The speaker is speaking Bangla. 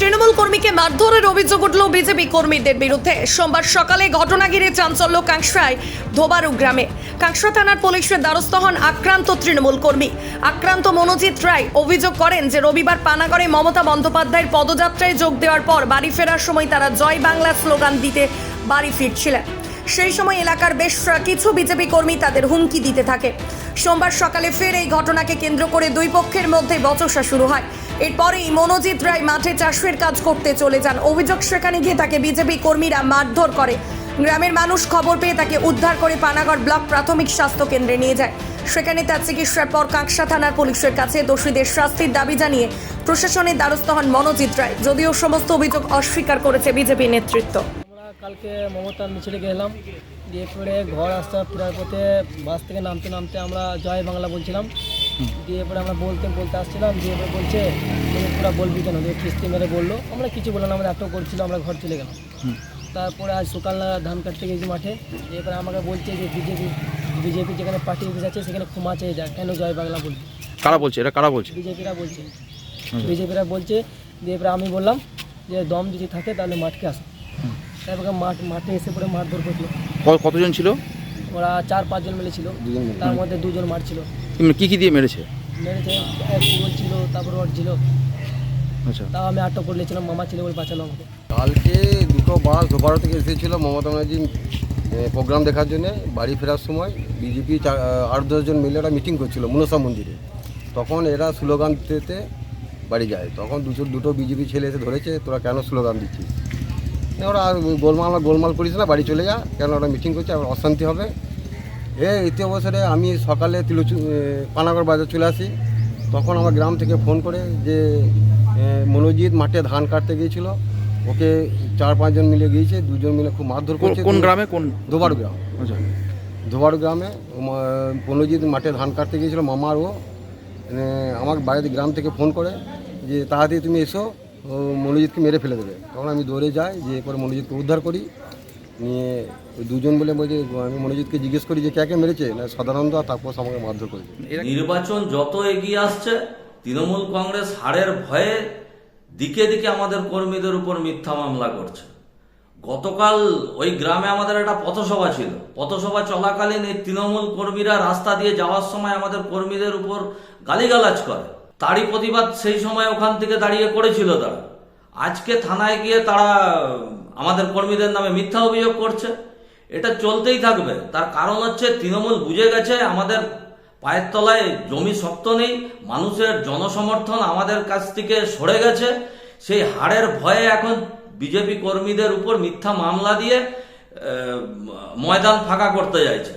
তৃণমূল কর্মীকে মারধরের অভিযোগ উঠল বিজেপি কর্মীদের বিরুদ্ধে। সোমবার সকালে ঘটনা ঘিরে চাঞ্চল্য কাংসায় ধোবারু গ্রামে। কাংসা থানার পুলিশের দ্বারস্থ হন আক্রান্ত তৃণমূল কর্মী। আক্রান্ত মনোজিৎ রায় অভিযোগ করেন যে রবিবার পানাগড়ে মমতা বন্দ্যোপাধ্যায়ের পদযাত্রায় যোগ দেওয়ার পর বাড়ি ফেরার সময় তারা জয় বাংলা স্লোগান দিতে বাড়ি ফিরছিলেন। সেই সময় এলাকার বেশ কিছু বিজেপি কর্মী তাদের হুমকি দিতে থাকে। সোমবার সকালে ফের এই ঘটনাকে কেন্দ্র করে দুই পক্ষের মধ্যে বচসা শুরু হয়। এরপরেই মনোজিৎ রায় মাঠে চাষের কাজ করতে চলে যান। অভিযোগ সেখানে গিয়ে তাকে বিজেপি কর্মীরা মারধর করে। গ্রামের মানুষ খবর পেয়ে তাকে উদ্ধার করে পানাগড় ব্লক প্রাথমিক স্বাস্থ্য কেন্দ্রে নিয়ে যায়। সেখানে তার চিকিৎসার পর কাঁকসা থানার পুলিশের কাছে দোষীদের শাস্তির দাবি জানিয়ে প্রশাসনের দ্বারস্থ হন মনোজিৎ রায়। যদিও সমস্ত অভিযোগ অস্বীকার করেছে বিজেপি নেতৃত্ব। কালকে মমতার মিছিলে গেলাম। দিয়ে পরে ঘর আসতে ফেরার পথে বাস থেকে নামতে নামতে আমরা জয় বাংলা বলছিলাম। দিয়ে পরে আমরা বলতে বলতে আসছিলাম দিয়ে পরে বলছে তুমি পুরো বলবি কেন? দিয়ে কিস্তি মেরে বলল। আমরা কিছু বললাম আমরা একটা করছিল আমরা ঘর চলে গেলাম। তারপরে আজ সকাল ধান কাটতে গেছি মাঠে। এরপরে আমাকে বলছে যে বিজেপি বিজেপি যেখানে পার্টি অফিস আছে সেখানে ক্ষমা চেয়ে যায় কেন জয় বাংলা বলবি? কারা বলছে? এটা কারা বলছে? বিজেপিরা বলছে। বিজেপিরা বলছে দিয়ে এরপরে আমি বললাম যে দম যদি থাকে তাহলে মাঠকে আসো। তারপরে মাঠ মাঠে এসে পরে মারধর করল ক- কতজন ছিল? ওরা চার পাঁচজন মিলেছিল তার মধ্যে দুজন মারছিল এমনি কি কি দিয়ে মেরেছে? মেরেছে এক ছিল তারপর ওর ছিল। আচ্ছা। তাও আমি আটক করে নিয়েছিলাম মামা ছিল বলে বাঁচালো আমাকে। কালকে দুটো বাস ধোপাড়া থেকে এসেছিল মমতা ব্যানার্জি প্রোগ্রাম দেখার জন্য। বাড়ি ফেরার সময় বিজেপি আট দশজন মিলে একটা মিটিং করছিল মনসা মন্দিরে। তখন এরা স্লোগান দিতে বাড়ি যায়। তখন দুটো দুটো বিজেপি ছেলে এসে ধরেছে তোরা কেন স্লোগান দিচ্ছিস? ওরা আর গোলমাল গোলমাল করিস না বাড়ি চলে যা। কেন ওরা মিটিং করছে আবার অশান্তি হবে। এ ইতি অবসরে আমি সকালে তিলুচু পানাগড় বাজার চলে আসি। তখন আমার গ্রাম থেকে ফোন করে যে মনোজিৎ মাঠে ধান কাটতে গিয়েছিল। ওকে চার পাঁচজন মিলে গিয়েছে দুজন মিলে খুব মারধর করছে। কোন গ্রামে? কোন? দোবাড়ু গ্রাম। আচ্ছা। ধোবাড়ু গ্রামে মনোজিৎ মাঠে ধান কাটতে গিয়েছিল মামার ও। আমার বাড়িতে গ্রাম থেকে ফোন করে যে তাড়াতাড়ি তুমি এসো। ও মনোজিৎকে মেরে ফেলে দেবে। তখন আমি দৌড়ে যাই যে করে মনোজিৎকে উদ্ধার করি। নিয়ে ওই দুজন বলে বলছে, আমি মনোজিৎকে জিজ্ঞেস করি যে, কে মেরেছে? না, সাধারণত তারপর আমাকে মারধর করেছে। নির্বাচন যত এগিয়ে আসছে, তৃণমূল কংগ্রেস হারের ভয়ে দিকে দিকে আমাদের কর্মীদের উপর মিথ্যা মামলা করছে। গতকাল ওই গ্রামে আমাদের একটা পথসভা ছিল। পথসভা চলাকালীন এই তৃণমূল কর্মীরা রাস্তা দিয়ে যাওয়ার সময় আমাদের কর্মীদের উপর গালিগালাজ করে। তারই প্রতিবাদ সেই সময় ওখান থেকে দাঁড়িয়ে করেছিল তারা। আজকে থানায় গিয়ে তারা, আমাদের কর্মীদের নামে মিথ্যা অভিযোগ করছে। এটা চলতেই থাকবে। তার কারণ হচ্ছে, তৃণমূল বুঝে গেছে, আমাদের পায়ের তলায় জমি শক্ত নেই, মানুষের জনসমর্থন আমাদের কাছ থেকে সরে গেছে। সেই হারের ভয়ে এখন বিজেপি কর্মীদের উপর মিথ্যা মামলা দিয়ে ময়দান ফাঁকা করতে চাইছে